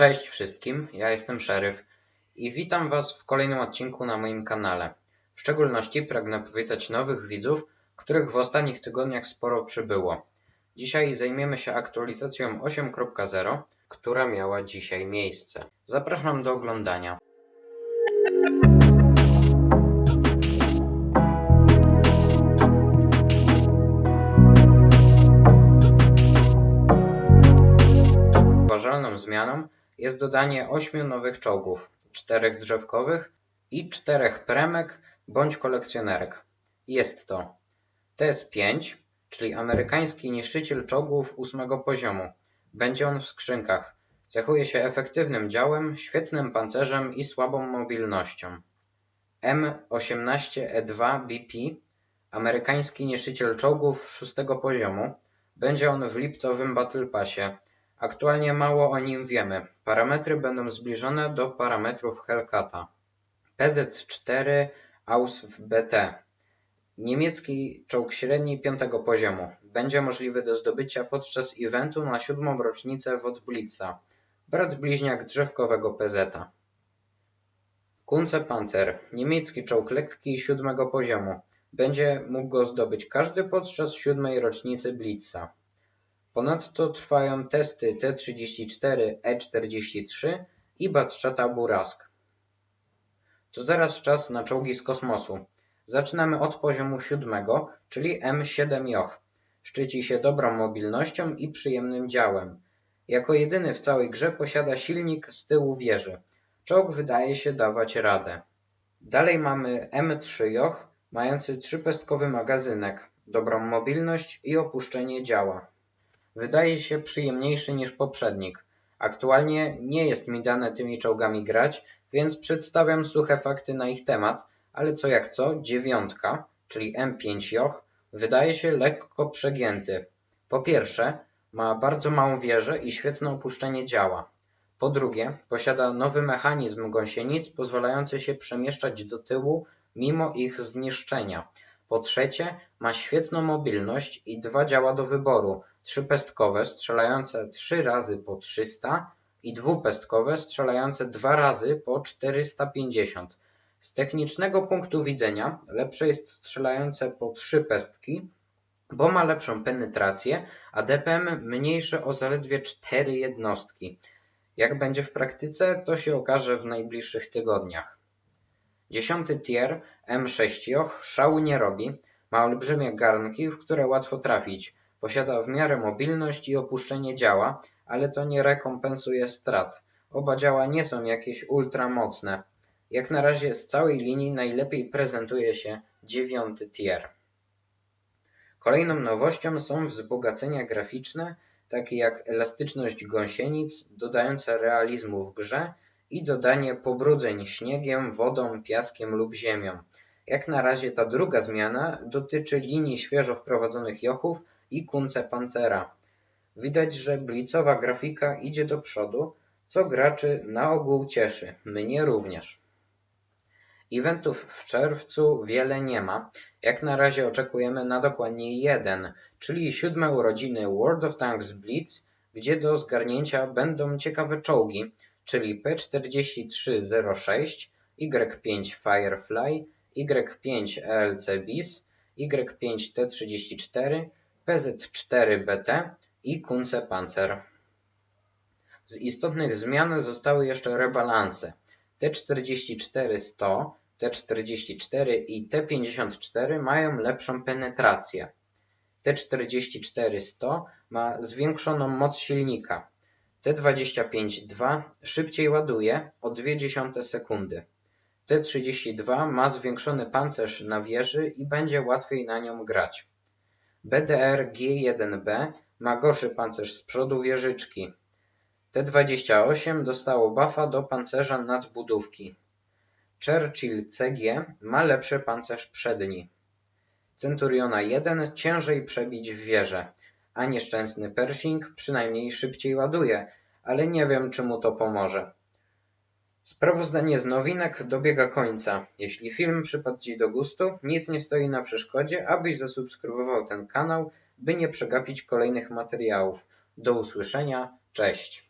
Cześć wszystkim, ja jestem Szeryf i witam Was w kolejnym odcinku na moim kanale. W szczególności pragnę powitać nowych widzów, których w ostatnich tygodniach sporo przybyło. Dzisiaj zajmiemy się aktualizacją 8.0, która miała dzisiaj miejsce. Zapraszam do oglądania. Zauważalną zmianą jest dodanie ośmiu nowych czołgów, czterech drzewkowych i czterech premek bądź kolekcjonerek. Jest to TS-5, czyli amerykański niszczyciel czołgów ósmego poziomu. Będzie on w skrzynkach. Cechuje się efektywnym działem, świetnym pancerzem i słabą mobilnością. M18E2 BP, amerykański niszczyciel czołgów szóstego poziomu. Będzie on w lipcowym Battle Passie. Aktualnie mało o nim wiemy. Parametry będą zbliżone do parametrów Hellcata. PZ-4 AUSW BT Niemiecki czołg średni piątego poziomu. Będzie możliwy do zdobycia podczas eventu na siódmą rocznicę Wodblitza. Brat bliźniak drzewkowego PZ. Kunze Panzer. Niemiecki czołg lekki siódmego poziomu. Będzie mógł go zdobyć każdy podczas siódmej rocznicy Blitza. Ponadto trwają testy T-34-E43 i Batszczata Burask. To teraz czas na czołgi z kosmosu. Zaczynamy od poziomu siódmego, czyli M7 Joch. Szczyci się dobrą mobilnością i przyjemnym działem. Jako jedyny w całej grze posiada silnik z tyłu wieży. Czołg wydaje się dawać radę. Dalej mamy M3 Joch, mający trzypestkowy magazynek, dobrą mobilność i opuszczenie działa. Wydaje się przyjemniejszy niż poprzednik. Aktualnie nie jest mi dane tymi czołgami grać, więc przedstawiam suche fakty na ich temat, ale co jak co, dziewiątka, czyli M5 Joch, wydaje się lekko przegięty. Po pierwsze, ma bardzo małą wieżę i świetne opuszczenie działa. Po drugie, posiada nowy mechanizm gąsienic pozwalający się przemieszczać do tyłu mimo ich zniszczenia. Po trzecie, ma świetną mobilność i dwa działa do wyboru, trzypestkowe strzelające trzy razy po 300 i dwupestkowe strzelające dwa razy po 450. Z technicznego punktu widzenia lepsze jest strzelające po trzy pestki, bo ma lepszą penetrację, a DPM mniejsze o zaledwie 4 jednostki. Jak będzie w praktyce, to się okaże w najbliższych tygodniach. Dziesiąty tier M6 Joch szału nie robi, ma olbrzymie garnki, w które łatwo trafić. Posiada w miarę mobilność i opuszczenie działa, ale to nie rekompensuje strat. Oba działa nie są jakieś ultra mocne. Jak na razie z całej linii najlepiej prezentuje się dziewiąty tier. Kolejną nowością są wzbogacenia graficzne, takie jak elastyczność gąsienic, dodające realizmu w grze i dodanie pobrudzeń śniegiem, wodą, piaskiem lub ziemią. Jak na razie ta druga zmiana dotyczy linii świeżo wprowadzonych jochów i kunce pancera. Widać, że blicowa grafika idzie do przodu, co graczy na ogół cieszy, mnie również. Eventów w czerwcu wiele nie ma. Jak na razie oczekujemy na dokładnie jeden, czyli siódme urodziny World of Tanks Blitz, gdzie do zgarnięcia będą ciekawe czołgi, czyli P4306, Y5 Firefly, Y5 ELC BIS, Y5 T34, PZ4BT i Kunze Panzer. Z istotnych zmian zostały jeszcze rebalanse. T44-100, T44 i T54 mają lepszą penetrację. T44-100 ma zwiększoną moc silnika. T25-2 szybciej ładuje o 0,2 sekundy. T32 ma zwiększony pancerz na wieży i będzie łatwiej na nią grać. BDR G1B ma gorszy pancerz z przodu wieżyczki. T-28 dostało buffa do pancerza nadbudówki. Churchill CG ma lepszy pancerz przedni. Centuriona 1 ciężej przebić w wieżę, a nieszczęsny Pershing przynajmniej szybciej ładuje, ale nie wiem czy mu to pomoże. Sprawozdanie z nowinek dobiega końca. Jeśli film przypadł Ci do gustu, nic nie stoi na przeszkodzie, abyś zasubskrybował ten kanał, by nie przegapić kolejnych materiałów. Do usłyszenia, cześć!